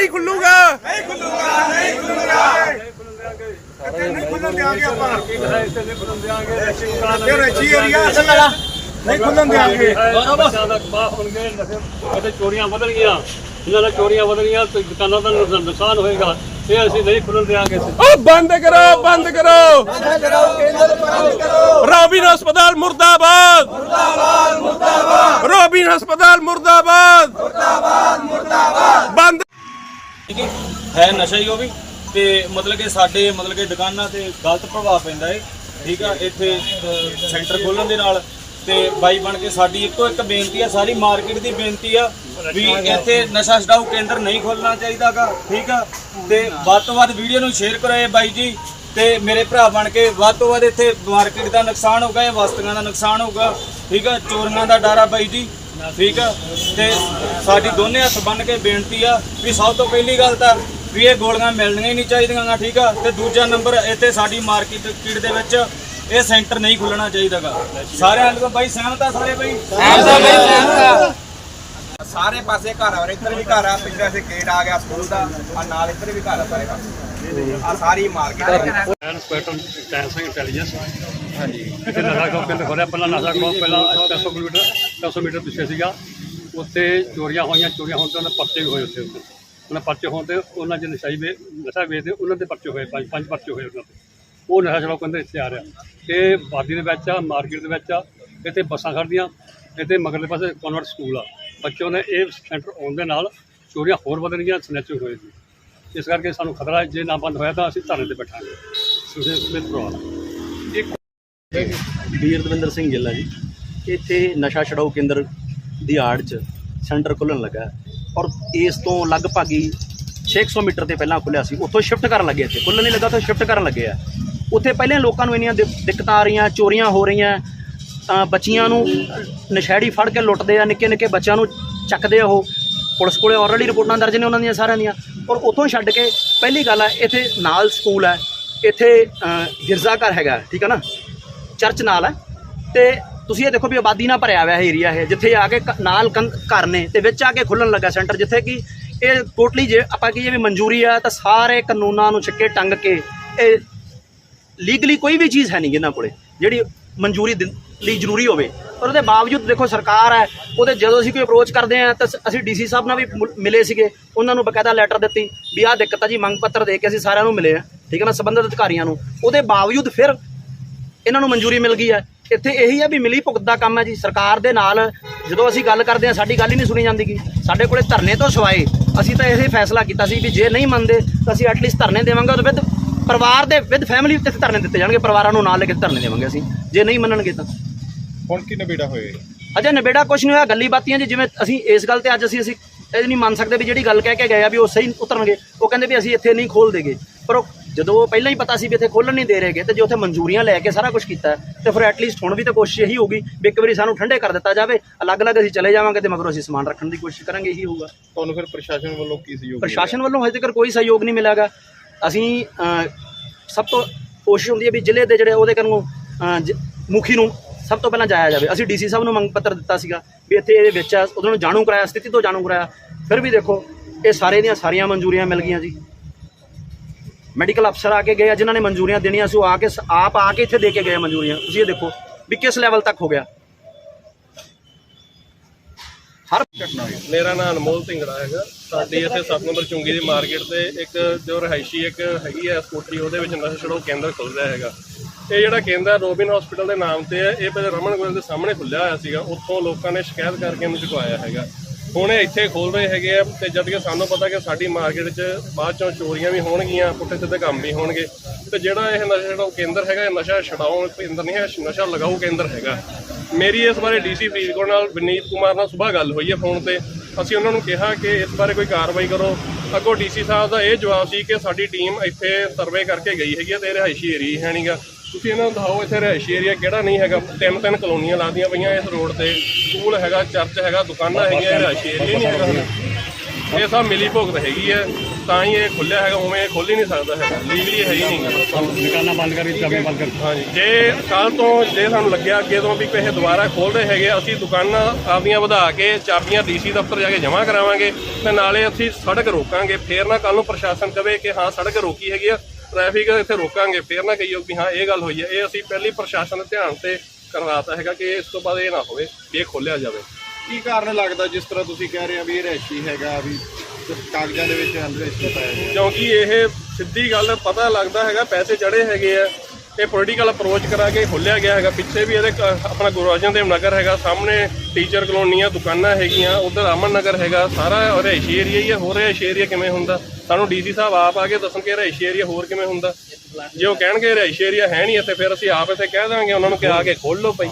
ਨਹੀਂ ਖੁੱਲੂਗਾ। ਨਹੀਂ ਖੁੱਲੂਗਾ ਨਹੀਂ ਖੁੱਲੂਗਾ। ਇੱਥੇ ਨਹੀਂ ਖੁੱਲਣ ਦਿਆਂਗੇ ਆਪਾਂ। ਇਹ ਰਚੀ ਏਰੀਆ ਨਹੀਂ ਖੁੱਲਣ ਦਿਆਂਗੇ। ਅਤੇ ਚੋਰੀਆਂ ਵਧਣ ਗਈਆਂ। ਇਹਨਾਂ ਨਾਲ ਚੋਰੀਆਂ ਵਧਣ ਗਈਆਂ ਤੇ ਦੁਕਾਨਾਂ ਦਾ ਨੁਕਸਾਨ ਹੋਏਗਾ। ਇਹ ਅਸੀਂ ਨਹੀਂ ਖੁੱਲਣ ਦਿਆਂਗੇ ਉਹ ਬੰਦ ਕਰੋ ਬੰਦ ਕਰੋ। ਰੋਬਿਨ ਹਸਪਤਾਲ ਮੁਰਦਾਬਾਦ। ਮੁਰਦਾਬਾਦ ਮੁਰਦਾਬਾਦ। ਰੋਬਿਨ ਹਸਪਤਾਲ ਮੁਰਦਾਬਾਦ। ਮੁਰਦਾਬਾਦ ਮੁਰਦਾਬਾਦ। ਬੰਦ ਹੈ? ਨਸ਼ਾ ਹੀ ਉਹ ਵੀ। ਤੇ ਮਤਲਬ ਕਿ ਸਾਡੇ, ਮਤਲਬ ਕਿ ਦੁਕਾਨਾਂ ਤੇ ਗਲਤ ਪ੍ਰਭਾਵ ਪੈਂਦਾ ਹੈ ਠੀਕ ਆ, ਇੱਥੇ ਸੈਂਟਰ ਖੋਲਣ ਦੇ ਨਾਲ। ਤੇ ਬਾਈ ਬਣ ਕੇ ਸਾਡੀ ਇੱਕੋ ਇੱਕ ਬੇਨਤੀ ਆ, ਸਾਰੀ ਮਾਰਕੀਟ ਦੀ ਬੇਨਤੀ ਆ ਵੀ ਇੱਥੇ ਨਸ਼ਾ ਛਡਾਊ ਕੇਂਦਰ ਨਹੀਂ ਖੋਲਣਾ ਚਾਹੀਦਾਗਾ। ਠੀਕ ਆ? ਤੇ ਵੱਧ ਤੋਂ ਵੱਧ ਵੀਡੀਓ ਨੂੰ ਸ਼ੇਅਰ ਕਰੋ ਇਹ ਬਾਈ ਜੀ। ਤੇ ਮੇਰੇ ਭਰਾ ਬਣ ਕੇ ਵੱਧ ਤੋਂ ਵੱਧ ਇੱਥੇ ਮਾਰਕੀਟ ਦਾ ਨੁਕਸਾਨ ਹੋਗਾ ਇਹ ਵਸਤੂਆਂ ਦਾ ਨੁਕਸਾਨ ਹੋਗਾ ਠੀਕ ਆ? ਚੋਰੀਆਂ ਦਾ ਡਰ ਆ ਬਾਈ ਜੀ। ਠੀਕ ਆ? ਤੇ ਸਾਡੀ ਦੋਨੇ ਹੱਥ ਬੰਨ ਕੇ ਬੇਨਤੀ ਆ ਵੀ ਸਭ ਤੋਂ ਪਹਿਲੀ ਗੱਲ ਤਾਂ ਵੀ ਇਹ ਗੋਲੀਆਂ ਮਿਲਣੀਆਂ ਹੀ ਨਹੀਂ ਚਾਹੀਦੀਆਂ ਗਾ ਠੀਕ ਆ? ਤੇ ਦੂਜਾ ਨੰਬਰ ਇੱਥੇ ਸਾਡੀ ਮਾਰਕੀਟ ਕੀੜ ਦੇ ਵਿੱਚ ਇਹ ਸੈਂਟਰ ਨਹੀਂ ਖੁੱਲਣਾ ਚਾਹੀਦਾਗਾ। ਸਾਰਿਆਂ ਨੂੰ ਬਾਈ ਸਹਿਮਤ ਆ ਸਾਰੇ ਬਾਈ? ਸਾਰੇ ਪਾਸੇ ਘਰ ਆ ਇੱਧਰ ਵੀ ਘਰ ਆ ਪਿੱਛੇ ਸੇ ਗੇਟ ਆ ਗਿਆ ਸਕੂਲ ਦਾ ਆ ਨਾਲ ਇੱਧਰ ਵੀ ਘਰ ਆ ਸਾਰੇ ਪਾਸੇ। ਆ ਸਾਰੀ ਮਾਰਕੀਟ ਇਨਸਪੈਕਟਰ ਟੈਨ ਸਿੰਘ ਇੰਟੈਲੀਜੈਂਸ ਹਾਂਜੀ। ਇੱਥੇ ਨਸ਼ਾ ਕੋ ਪਿੰਡ ਖੋਲਿਆ ਪਹਿਲਾਂ ਨਸ਼ਾ ਕੋ ਪਹਿਲਾਂ 300 ਕਿਲੋਮੀਟਰ 300 ਮੀਟਰ ਪਿੱਛੇ ਸੀਗਾ। ਉੱਥੇ ਚੋਰੀਆਂ ਹੋਈਆਂ ਚੋਰੀਆਂ ਹੋਣ ਤੇ ਉਹਨਾਂ ਪਰਚੇ ਵੀ ਹੋਏ ਉੱਥੇ ਉੱਤੇ। ਉਹਨਾਂ ਪਰਚੇ ਹੋਣ ਤੇ ਉਹਨਾਂ ਦੇ ਨਸ਼ਾਈ ਵੇ ਨਸ਼ਾ ਵੇਚਦੇ ਉਹਨਾਂ ਦੇ ਪਰਚੇ ਹੋਏ ਪੰਜ ਪੰਜ ਪਰਚੇ ਹੋਏ ਉਹਨਾਂ ਤੇ ਉਹ ਨਸ਼ਾ ਛਡਾਓ ਕਹਿੰਦੇ ਇੱਥੇ ਆ ਰਿਹਾ। ਤੇ ਬਾਦੀ ਦੇ ਵਿੱਚ ਆ ਮਾਰਕੀਟ ਦੇ ਵਿੱਚ ਆ ਇੱਥੇ ਬੱਸਾਂ ਖੜਦੀਆਂ ਇੱਥੇ ਮਗਰਲੇ ਪਾਸੇ ਕਨਵਰਟ ਸਕੂਲ ਆ। ਬੱਚਿਆਂ ਨੇ ਇਹ ਸੈਂਟਰ ਆਉਣ ਦੇ ਨਾਲ ਚੋਰੀਆਂ ਹੋਰ ਵਧਣਗੀਆਂ ਸਨੈਚਿੰਗ ਹੋਏ ਸੀ ਇਸ ਕਰਕੇ ਸਾਨੂੰ ਖਤਰਾ ਜੇ ਨਾ ਬੰਦ ਹੋਇਆ ਤਾਂ ਅਸੀਂ ਧਰਨੇ ਤੇ ਬੈਠਾਂਗੇ। ਸੁਖਦੇਵ ਸਮਿਤ ਪਰਿਵਾਰ ਵੀਰ ਦਵਿੰਦਰ ਸਿੰਘ ਗਿੱਲ ਜੀ। ਇੱਥੇ ਨਸ਼ਾ ਛਡਾਊ ਕੇਂਦਰ ਦੀ ਆੜ 'ਚ ਸੈਂਟਰ ਖੁੱਲਣ ਲੱਗਾ ਔਰ ਇਸ ਤੋਂ ਲਗਭਗ ਹੀ 600 ਮੀਟਰ ਤੇ ਪਹਿਲਾਂ ਖੁੱਲਿਆ ਸੀ। ਉੱਥੋਂ ਸ਼ਿਫਟ ਕਰਨ ਲੱਗੇ ਇੱਥੇ। ਖੁੱਲਣ ਨਹੀਂ ਲੱਗਾ, ਉੱਥੋਂ ਸ਼ਿਫਟ ਕਰਨ ਲੱਗੇ ਆ। ਉੱਥੇ ਪਹਿਲੇ ਲੋਕਾਂ ਨੂੰ ਇੰਨੀਆਂ ਦਿੱਕਤਾਂ ਆ ਰਹੀਆਂ, ਚੋਰੀਆਂ ਹੋ ਰਹੀਆਂ ਬੱਚੀਆਂ ਨੂੰ ਨਸ਼ੈੜੀ ਫੜ ਕੇ ਲੁੱਟਦੇ ਆ ਨਿੱਕੇ ਨਿੱਕੇ ਬੱਚਿਆਂ ਨੂੰ ਚੱਕਦੇ ਆ ਉਹ। ਪੁਲਿਸ ਕੋਲੇ ਆਲਰੇਡੀ ਰਿਪੋਰਟਾਂ ਦਰਜ ਨੇ ਉਹਨਾਂ ਦੀਆਂ, ਸਾਰਿਆਂ ਦੀਆਂ। ਔਰ ਉੱਥੋਂ ਛੱਡ ਕੇ ਪਹਿਲੀ ਗੱਲ ਹੈ ਇੱਥੇ ਨਾਲ ਸਕੂਲ ਹੈ ਇੱਥੇ ਅ, ਗਿਰਜਾ ਘਰ ਹੈਗਾ ਠੀਕ ਹੈ ਨਾ? ਚਰਚ ਨਾਲ ਹੈ ਤੇ ਤੁਸੀਂ ਇਹ ਦੇਖੋ ਵੀ ਆਬਾਦੀ ਨਾਲ ਭਰਿਆ ਹੋਇਆ ਏਰੀਆ ਇਹ ਜਿੱਥੇ ਆ ਕੇ ਨਾਲ ਕੰਧ ਘਰ ਨੇ ਤੇ ਵਿੱਚ ਆ ਕੇ ਖੁੱਲਣ ਲੱਗਾ ਸੈਂਟਰ ਜਿੱਥੇ ਕਿ ਇਹ ਟੋਟਲੀ ਜੇ ਆਪਾਂ ਕਹੀਏ ਵੀ ਮਨਜ਼ੂਰੀ ਆ ਤਾਂ ਸਾਰੇ ਕਾਨੂੰਨਾਂ ਨੂੰ ਛਿੱਕੇ ਟੰਗ ਕੇ ਇਹ ਲੀਗਲੀ ਕੋਈ ਵੀ ਚੀਜ਼ ਹੈ ਨਹੀਂ ਇਹਨਾਂ ਕੋਲੇ ਜਿਹੜੀ ਮਨਜ਼ੂਰੀ ਦਿੰ- ਲਈ ਜ਼ਰੂਰੀ ਹੋਵੇ। ਪਰ ਉਹਦੇ ਬਾਵਜੂਦ ਦੇਖੋ ਸਰਕਾਰ ਹੈ, ਉਹਦੇ ਜਦੋਂ ਅਸੀਂ ਕੋਈ ਅਪਰੋਚ ਕਰਦੇ ਆ ਤਾਂ ਸ- ਅਸੀਂ ਡੀਸੀ ਸਾਹਿਬ ਨਾਲ ਵੀ ਮਿਲੇ ਸੀਗੇ, ਉਹਨਾਂ ਨੂੰ ਬਕਾਇਦਾ ਲੈਟਰ ਦਿੱਤੀ ਵੀ ਆਹ ਦਿੱਕਤ ਆ ਜੀ, ਮੰਗ ਪੱਤਰ ਦੇ ਕੇ ਅਸੀਂ ਸਾਰਿਆਂ ਨੂੰ ਮਿਲੇ ਆ ਠੀਕ ਹੈ ਨਾ, ਸੰਬੰਧਿਤ ਅਧਿਕਾਰੀਆਂ ਨੂੰ। ਉਹਦੇ ਬਾਵਜੂਦ ਫਿਰ ਇਹਨਾਂ ਨੂੰ ਮਨਜ਼ੂਰੀ ਮਿਲ ਗਈ ਹੈ। ਇੱਥੇ ਇਹੀ ਹੈ ਵੀ ਮਿਲੀ ਭੁਗਤ ਦਾ ਕੰਮ ਹੈ ਜੀ, ਸਰਕਾਰ ਦੇ ਨਾਲ ਜਦੋਂ ਅਸੀਂ ਗੱਲ ਕਰਦੇ ਹਾਂ, ਸਾਡੀ ਗੱਲ ਹੀ ਨਹੀਂ ਸੁਣੀ ਜਾਂਦੀ ਗੀ। ਸਾਡੇ ਕੋਲੇ ਧਰਨੇ ਤੋਂ ਸਿਵਾਏ ਅਸੀਂ ਤਾਂ ਇਹ ਫੈਸਲਾ ਕੀਤਾ ਸੀ ਵੀ ਜੇ ਨਹੀਂ ਮੰਨਦੇ, ਤਾਂ ਅਸੀਂ ਐਟਲੀਸਟ ਧਰਨੇ ਦੇਵਾਂਗੇ ਉਹਦੇ ਵਿੱਚ ਪਰਿਵਾਰ ਦੇ, ਵਿਦ ਫੈਮਿਲੀ ਤੇ ਧਰਨੇ ਦਿੱਤੇ ਜਾਣਗੇ, ਪਰਿਵਾਰਾਂ ਨੂੰ ਨਾਲ ਲੈ ਕੇ ਧਰਨੇ ਦੇਵਾਂਗੇ ਅਸੀਂ। ਜੇ ਨਹੀਂ ਮੰਨਣਗੇ ਤਾਂ। ਹੁਣ ਕੀ ਨਵੇੜਾ ਹੋਏ ਅਜੇ ਨਿਬੇੜਾ ਕੁਛ ਨਹੀਂ ਹੋਇਆ ਗੱਲੀ ਬਾਤੀਆਂ ਜੀ ਜਿਵੇਂ ਅਸੀਂ ਇਸ ਗੱਲ ਤੇ ਅੱਜ ਅਸੀਂ ਅਸੀਂ ਇਹ ਨਹੀਂ ਮੰਨ ਸਕਦੇ ਵੀ ਜਿਹੜੀ ਗੱਲ ਕਹਿ ਕੇ ਗਏ ਆ ਵੀ ਉਹ ਸਹੀ ਉਤਰਨਗੇ। ਉਹ ਕਹਿੰਦੇ ਵੀ ਅਸੀਂ ਇੱਥੇ ਨਹੀਂ ਖੋਲ ਦੇਗੇ। ਪਰ ਉਹ ਜਦੋਂ ਉਹ ਪਹਿਲਾਂ ਹੀ ਪਤਾ ਸੀ ਵੀ ਇੱਥੇ ਖੋਲਣ ਨਹੀਂ ਦੇ ਰਹੇਗੇ ਤੇ ਜੇ ਉੱਥੇ ਮਨਜ਼ੂਰੀਆਂ ਲੈ ਕੇ ਸਾਰਾ ਕੁਝ ਕੀਤਾ ਤੇ ਫਿਰ ਐਟਲੀਸਟ ਹੁਣ ਵੀ ਤਾਂ ਕੋਸ਼ਿਸ਼ ਇਹੀ ਹੋਊਗੀ ਵੀ ਇੱਕ ਵਾਰੀ ਸਾਨੂੰ ਠੰਡੇ ਕਰ ਦਿੱਤਾ ਜਾਵੇ। ਅਲੱਗ-ਅਲੱਗ ਅਸੀਂ ਚਲੇ ਜਾਵਾਂਗੇ ਤੇ ਮਗਰੋਂ ਅਸੀਂ ਸਮਾਨ ਰੱਖਣ ਦੀ ਕੋਸ਼ਿਸ਼ ਕਰਾਂਗੇ ਇਹੀ ਹੋਊਗਾ। ਤੁਹਾਨੂੰ ਫਿਰ ਪ੍ਰਸ਼ਾਸਨ ਵੱਲੋਂ ਕੀ ਸਹਿਯੋਗ ਪ੍ਰਸ਼ਾਸਨ ਵੱਲੋਂ ਹਜੇ ਤੱਕ ਕੋਈ ਸਹਿਯੋਗ ਨਹੀਂ ਮਿਲਾਗਾ ਅਸੀਂ ਸਭ ਤੋਂ ਕੋਸ਼ਿਸ਼ ਹੁੰਦੀ ਹੈ ਵੀ ਜ਼ਿਲ੍ਹੇ ਦੇ ਜਿਹੜੇ ਉਹਦੇ ਕੋਲੋਂ ਮੁਖੀ ਨੂੰ ਸਭ ਤੋਂ ਪਹਿਲਾਂ ਜਾਇਆ ਜਾਵੇ। ਅਸੀਂ ਡੀਸੀ ਸਾਹਿਬ ਨੂੰ ਮੰਗ ਪੱਤਰ ਦਿੱਤਾ ਸੀਗਾ ਵੀ ਇੱਥੇ ਇਹਦੇ ਵਿੱਚ ਆ, ਉਹਨਾਂ ਨੂੰ ਜਾਣੂ ਕਰਾਇਆ, ਸਥਿਤੀ ਤੋਂ ਜਾਣੂ ਕਰਾਇਆ। ਫਿਰ ਵੀ ਦੇਖੋ, ਇਹ ਸਾਰੇ ਦੀਆਂ ਸਾਰੀਆਂ ਮਨਜ਼ੂਰੀਆਂ ਮਿਲ ਗਈਆਂ ਜੀ। ਮੈਡੀਕਲ ਅਫਸਰ ਆ ਕੇ ਗਏ ਆ, ਜਿਨ੍ਹਾਂ ਨੇ ਮਨਜ਼ੂਰੀਆਂ ਦੇਣੀਆਂ ਸੀ, ਉਹ ਆ ਕੇ ਆਪ ਆ ਕੇ ਇੱਥੇ ਦੇ ਕੇ ਗਏ ਮਨਜ਼ੂਰੀਆਂ। ਤੁਸੀਂ ਇਹ ਦੇਖੋ ਵੀ ਕਿਸ ਲੈਵਲ ਤੱਕ ਹੋ ਗਿਆ। ਹਰ ਮੇਰਾ ਨਾਮ ਅਨਮੋਲ ਢਿੰਗੜਾ ਹੈਗਾ। ਸਾਡੀ ਇੱਥੇ 7 ਨੰਬਰ ਚੁੰਗੀ ਦੀ ਮਾਰਕੀਟ ਤੇ ਇੱਕ ਜੋ ਰਹਾਇਸ਼ੀ ਇੱਕ ਹੈਗੀ ਹੈ ਸਕੂਟਰੀ, ਉਹਦੇ ਵਿੱਚ ਨਸ਼ਾ ਛਡਾਊ ਕੇਂਦਰ ਖੁੱਲ ਹੈਗਾ। ਇਹ ਜਿਹੜਾ ਕੇਂਦਰ ਰੋਬਿਨ ਹਸਪੀਟਲ ਦੇ ਨਾਮ ਤੇ ਹੈ, ਇਹ ਪਹਿਲੇ ਰਮਨ ਗੋਇਲ ਦੇ ਸਾਹਮਣੇ ਖੁੱਲਿਆ ਹੋਇਆ ਸੀਗਾ, ਉੱਥੋਂ ਲੋਕਾਂ ਨੇ ਸ਼ਿਕਾਇਤ ਕਰਕੇ ਇਹਨੂੰ ਚੁਕਵਾਇਆ ਹੈਗਾ। ਹੁਣ ਇਹ ਇੱਥੇ ਖੋਲ ਰਹੇ ਹੈਗੇ ਆ ਤੇ ਜਦ ਕਿ ਸਾਨੂੰ ਪਤਾ ਕਿ ਸਾਡੀ ਮਾਰਕੀਟ 'ਚ ਬਾਅਦ ਚੋਂ ਚੋਰੀਆਂ ਵੀ ਹੋਣਗੀਆਂ, ਪੁੱਠੇ ਸਿੱਧੇ ਕੰਮ ਵੀ ਹੋਣਗੇ। ਤੇ ਜਿਹੜਾ ਇਹ ਨਸ਼ਾ ਛਡਾਊ ਕੇਂਦਰ ਹੈਗਾ, ਇਹ ਨਸ਼ਾ ਛਡਾਊ ਕੇਂਦਰ ਨਹੀਂ ਹੈ, ਨਸ਼ਾ ਲਗਾਓ ਕੇਂਦਰ ਹੈਗਾ। ਮੇਰੀ ਇਸ ਬਾਰੇ ਡੀਸੀ ਫਰੀਦਕੋਟ ਨਾਲ ਵਿਨੀਤ ਕੁਮਾਰ ਨਾਲ ਸਵੇਰ ਗੱਲ ਹੋਈ ਹੈ ਫੋਨ ਤੇ। ਅਸੀਂ ਉਹਨਾਂ ਨੂੰ ਕਿਹਾ ਕਿ ਇਸ ਬਾਰੇ ਕੋਈ ਕਾਰਵਾਈ ਕਰੋ। ਅੱਗੋਂ ਡੀਸੀ ਸਾਹਿਬ ਦਾ ਇਹ ਜਵਾਬ ਸੀ ਕਿ ਸਾਡੀ ਟੀਮ ਇੱਥੇ ਸਰਵੇ ਕਰਕੇ ਗਈ ਹੈਗੀ ਹੈ ਤੇ ਰਿਹਾਇਸ਼ੀ ਏਰੀਆ ਹੈ ਨਹੀਂਗਾ ਤੁਸੀਂ ਇਹਨਾਂ ਨੂੰ ਦਿਖਾਓ ਇੱਥੇ ਰਿਹਾਇਸ਼ੀ ਏਰੀਆ ਕਿਹੜਾ ਨਹੀਂ ਹੈਗਾ। ਤਿੰਨ ਤਿੰਨ ਕਲੋਨੀਆਂ ਲਾਦੀਆਂ ਪਈਆਂ ਇਸ ਰੋਡ ਤੇ। ਸਕੂਲ ਹੈਗਾ ਚਰਚ ਹੈਗਾ ਦੁਕਾਨਾਂ ਹੈਗੀਆਂ ਇਹ ਰਿਹਾਇਸ਼ੀ ਏਰੀਆ ਨਹੀਂ ਹੈਗਾ। ਇਹ ਸਭ ਮਿਲੀ ਭੁਗਤ ਹੈਗੀ ਹੈ। ਤਾਂ ਹੀ ਇਹ ਖੁੱਲਿਆ ਹੈਗਾ ਉਵੇਂ ਇਹ ਖੁੱਲ ਹੀ ਨਹੀਂ ਸਕਦਾ ਹੈਗਾ। ਲੀਗਲੀ ਹੈ ਹੀ ਨਹੀਂ। ਦੁਕਾਨਾਂ ਬੰਦ ਕਰੀ ਚਾਬੀਆਂ ਬੰਦ ਕਰ ਹਾਂਜੀ। ਜੇ ਕੱਲ ਤੋਂ ਜੇ ਸਾਨੂੰ ਲੱਗਿਆ ਅੱਗੇ ਤੋਂ ਵੀ ਕਿਸੇ ਦੁਬਾਰਾ ਖੋਲਦੇ ਹੈਗੇ ਅਸੀਂ ਦੁਕਾਨਾਂ ਆਪਦੀਆਂ ਵਧਾ ਕੇ ਚਾਬੀਆਂ ਡੀਸੀ ਦਫ਼ਤਰ ਜਾ ਕੇ ਜਮ੍ਹਾਂ ਕਰਾਵਾਂਗੇ ਤੇ ਨਾਲੇ ਅਸੀਂ ਸੜਕ ਰੋਕਾਂਗੇ। ਫੇਰ ਨਾ ਕੱਲ ਨੂੰ ਪ੍ਰਸ਼ਾਸਨ ਕਵੇ ਕਿ ਹਾਂ ਸੜਕ ਰੋਕੀ ਹੈਗੀ ਆ। ਟ੍ਰੈਫਿਕ ਇੱਥੇ ਰੋਕਾਂਗੇ ਫੇਰ ਨਾ ਕਹੀਓ ਵੀ ਹਾਂ ਇਹ ਗੱਲ ਹੋਈ ਹੈ। ਇਹ ਅਸੀਂ ਪਹਿਲੀ ਪ੍ਰਸ਼ਾਸਨ ਦੇ ਧਿਆਨ ਤੇ ਕਰਵਾਤਾ ਹੈਗਾ ਕਿ ਇਸ ਤੋਂ ਬਾਅਦ ਇਹ ਨਾ ਹੋਵੇ ਵੀ ਇਹ ਖੋਲਿਆ ਜਾਵੇ। ਕੀ ਕਾਰਨ ਲੱਗਦਾ ਜਿਸ ਤਰ੍ਹਾਂ ਤੁਸੀਂ ਕਹਿ ਰਹੇ ਹੋ ਵੀ ਇਹ ਰੈਸ਼ੀ ਹੈਗਾ ਵੀ ਕਾਗਜ਼ਾਂ ਦੇ ਵਿੱਚ ਅਨਰੈਸ਼ੀ ਪਾਇਆ ਗਿਆ? ਕਿਉਂਕਿ ਇਹ ਸਿੱਧੀ ਗੱਲ ਪਤਾ ਲੱਗਦਾ ਹੈਗਾ ਪੈਸੇ ਚੜੇ ਹੈਗੇ ਆ। ਇਹ ਪੋਲੀਟੀਕਲ ਅਪਰੋਚ ਕਰਾ ਕੇ ਖੋਲਿਆ ਗਿਆ ਹੈਗਾ ਪਿੱਛੇ ਵੀ ਇਹਦੇ ਆਪਣਾ ਗੁਰੂ ਅਰਜਨ ਦੇਵ ਨਗਰ ਹੈਗਾ ਸਾਹਮਣੇ ਟੀਚਰ ਕਲੋਨੀਆਂ ਦੁਕਾਨਾਂ ਹੈਗੀਆਂ ਉਧਰ ਅਮਨ ਨਗਰ ਹੈਗਾ ਸਾਰਾ ਰਿਹਾਇਸ਼ੀ ਏਰੀਆ ਹੀ ਹੈ ਹੋਰ ਰਿਹਾਇਸ਼ੀ ਏਰੀਆ ਕਿਵੇਂ ਹੁੰਦਾ? ਸਾਨੂੰ ਡੀਸੀ ਸਾਹਿਬ ਆਪ ਆ ਕੇ ਦੱਸਣ ਕਿ ਰਿਹਾਇਸ਼ੀ ਏਰੀਆ ਹੋਰ ਕਿਵੇਂ ਹੁੰਦਾ? ਜੇ ਉਹ ਕਹਿਣਗੇ ਰਿਹਾਇਸ਼ੀ ਏਰੀਆ ਹੈ ਨਹੀਂ ਇੱਥੇ ਫਿਰ ਅਸੀਂ ਆਪ ਇੱਥੇ ਕਹਿ ਦਾਂਗੇ ਉਹਨਾਂ ਨੂੰ ਕਿ ਆ ਕੇ ਖੋਲ ਲਓ ਭਾਈ।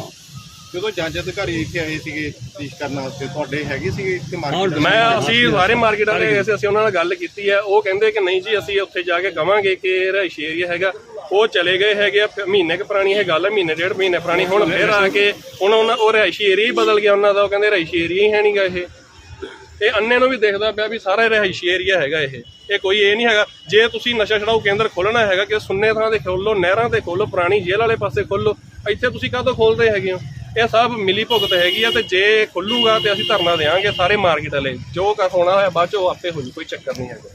ਜਦੋਂ ਜੱਜ ਅਧਿਕਾਰੀ ਇੱਥੇ ਆਏ ਸੀਗੇ ਤੀਸ਼ ਕਰਨ ਵਾਸਤੇ ਤੁਹਾਡੇ ਹੈਗੇ ਸੀਗੇ ਇੱਥੇ ਮਾਰਕੀਟ ਮੈਂ ਅਸੀਂ ਸਾਰੇ ਮਾਰਕੀਟ ਵਾਲੇ ਅਸੀਂ ਉਹਨਾਂ ਨਾਲ ਗੱਲ ਕੀਤੀ ਹੈ ਉਹ ਕਹਿੰਦੇ ਕਿ ਨਹੀਂ ਜੀ ਅਸੀਂ ਉੱਥੇ ਜਾ ਕੇ ਕਵਾਂਗੇ ਕਿ ਇਹ ਰਿਹਾਇਸ਼ੀ ਏਰੀਆ ਹੈਗਾ। ਉਹ ਚਲੇ ਗਏ ਹੈਗੇ ਆ ਮਹੀਨੇ ਕੁ ਪੁਰਾਣੀ ਇਹ ਗੱਲ ਹੈ ਮਹੀਨੇ ਡੇਢ ਮਹੀਨੇ ਪੁਰਾਣੀ, ਹੁਣ ਫਿਰ ਆ ਕੇ ਹੁਣ ਉਹਨਾਂ ਉਹ ਰਿਹਾਇਸ਼ੀ ਏਰੀਆ ਹੀ ਬਦਲ ਗਿਆ ਉਹਨਾਂ ਦਾ, ਉਹ ਕਹਿੰਦੇ ਰਿਹਾਇਸ਼ੀ ਏਰੀਆ ਹੀ ਹੈ ਨਹੀਂਗਾ ਇਹ। ਇਹ ਅੰਨੇ ਨੂੰ ਵੀ ਦੇਖਦਾ ਪਿਆ ਵੀ ਸਾਰਾ ਰਿਹਾਇਸ਼ੀ ਏਰੀਆ ਹੈਗਾ ਇਹ। ਇਹ ਕੋਈ ਇਹ ਨਹੀਂ ਹੈਗਾ, ਜੇ ਤੁਸੀਂ ਨਸ਼ਾ ਛਡਾਊ ਕੇਂਦਰ ਖੋਲਣਾ ਹੈਗਾ ਕਿ ਸੁੰਨੇ ਥਾਂ ਤੇ ਖੋਲੋ ਨਹਿਰਾਂ ਤੇ ਖੋਲੋ ਪੁਰਾਣੀ ਜੇਲ੍ਹ ਵਾਲੇ ਪਾਸੇ ਖੋਲੋ ਇੱਥੇ ਤੁਸੀਂ ਕਾਹਤੋਂ ਖੋਲਦੇ ਹੈਗੇ ਹੋ? ਇਹ ਸਭ ਮਿਲੀ ਭੁਗਤ ਹੈਗੀ ਆ ਤੇ ਜੇ ਖੁੱਲੂਗਾ ਤੇ ਅਸੀਂ ਧਰਨਾ ਦੇਵਾਂਗੇ ਸਾਰੇ ਮਾਰਕੀਟ ਵਾਲੇ। ਜੋ ਕੁਛ ਹੋਣਾ ਹੋਇਆ ਬਾਅਦ ਚੋਂ ਆਪੇ ਹੋ ਜੂ ਕੋਈ ਚੱਕਰ ਨਹੀਂ ਹੈਗਾ।